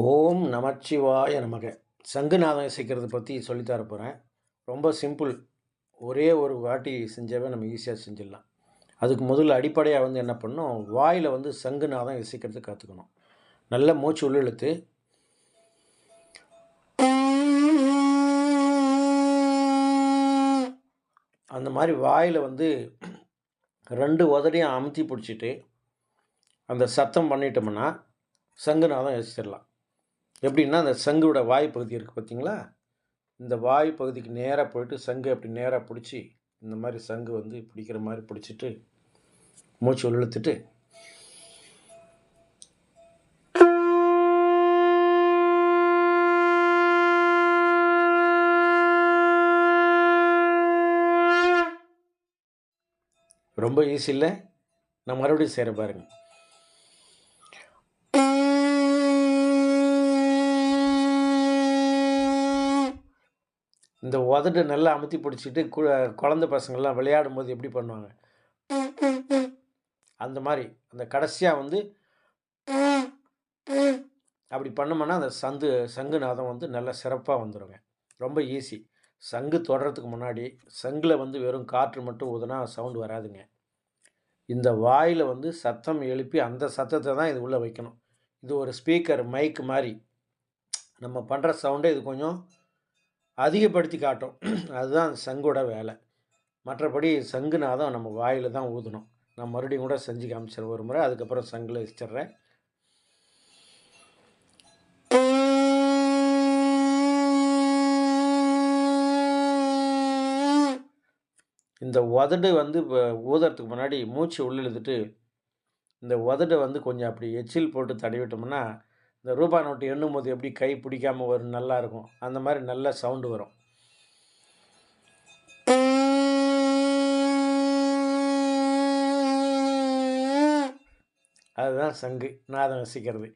ஓம் நமச்சிவாய நமக. சங்குநாதம் இசைக்கிறது பற்றி சொல்லித்தர போகிறேன் ரொம்ப சிம்பிள். ஒரே ஒரு வாட்டி செஞ்சாவே நம்ம ஈஸியாக செஞ்சிடலாம். அதுக்கு முதல்ல அடிப்படையாக வந்து என்ன பண்ணணும்? வாயில் வந்து சங்குநாதம் இசைக்கிறது கற்றுக்கணும் நல்ல மூச்சு உள்ளெழுத்து அந்த மாதிரி வாயில் வந்து ரெண்டு உதடையும் அமுத்தி பிடிச்சிட்டு அந்த சத்தம் பண்ணிட்டோம்னா சங்குநாதம் இசைச்சிடலாம் எப்படின்னா அந்த சங்கோட வாய் பகுதி இருக்குது பார்த்தீங்களா இந்த வாய் பகுதிக்கு நேராக போயிட்டு சங்கு அப்படி நேராக பிடிச்சி இந்த மாதிரி சங்கு வந்து பிடிக்கிற மாதிரி பிடிச்சிட்டு மூச்சு இழுத்துட்டு ரொம்ப ஈஸி இல்லை? நான் மறுபடியும் செய்கிற பாருங்கள் இந்த உதட்டை நல்லா அமுத்தி பிடிச்சிட்டு கு குழந்த பசங்கள்லாம் விளையாடும் போது எப்படி பண்ணுவாங்க? அந்த மாதிரி அந்த கடைசியாக வந்து அப்படி பண்ணோம்னா அந்த சந்து சங்கு நாதம் வந்து நல்லா சிறப்பாக வந்துடுங்க ரொம்ப ஈஸி. சங்கு தொடுறதுக்கு முன்னாடி சங்கில் வந்து வெறும் காற்று மட்டும் ஊதுனா சவுண்டு வராதுங்க. இந்த வாயில் வந்து சத்தம் எழுப்பி அந்த சத்தத்தை தான் இது உள்ளே வைக்கணும். இது ஒரு ஸ்பீக்கர் மைக் மாதிரி. நம்ம பண்ணுற சவுண்டே இது கொஞ்சம் அதிகப்படுத்தி காட்டும். அதுதான் சங்கோட வேலை. மற்றபடி சங்குநாதம் நம்ம வாயில் தான் ஊதணும். நான் மறுபடியும் கூட செஞ்சு காமிச்சிடுறேன் ஒரு முறை. அதுக்கப்புறம் சங்கில் வச்சிட்றேன். இந்த உதடு வந்து இப்போ ஊதுறதுக்கு முன்னாடி மூச்சு உள்ளிழுத்துட்டு இந்த உதடை வந்து கொஞ்சம் அப்படி எச்சில் போட்டு தடவிட்டோம்னா இந்த ரூபா நோட்டு எண்ணும் போது எப்படி கை பிடிக்காமல் வரும் நல்லாயிருக்கும் அந்த மாதிரி நல்ல சவுண்டு வரும். அதுதான் சங்கு நாதம் ரசிக்கிறது.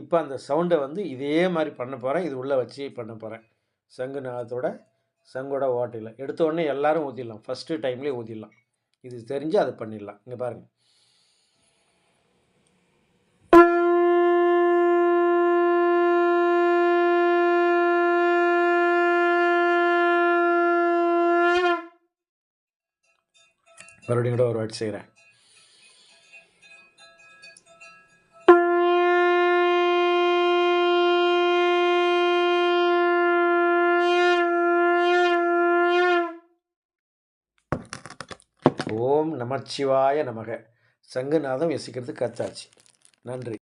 இப்போ அந்த சவுண்டை வந்து இதே மாதிரி பண்ண போகிறேன் இது உள்ளே வச்சு பண்ண போகிறேன் சங்கு நாதத்தோட சங்கோட ஓட்டையில். எடுத்த உடனே எல்லோரும் ஊற்றிடலாம் ஃபஸ்ட்டு டைம்லேயே ஊற்றிடலாம் இது தெரிஞ்சு அதை பண்ணிடலாம். இங்கே பாருங்கள் மறுபடியும் கூட ஒரு வாட்டி செய்கிறேன் ஓம் நமச்சிவாய நமக. சங்குநாதம் யசிக்கிறது கத்தாச்சு. நன்றி.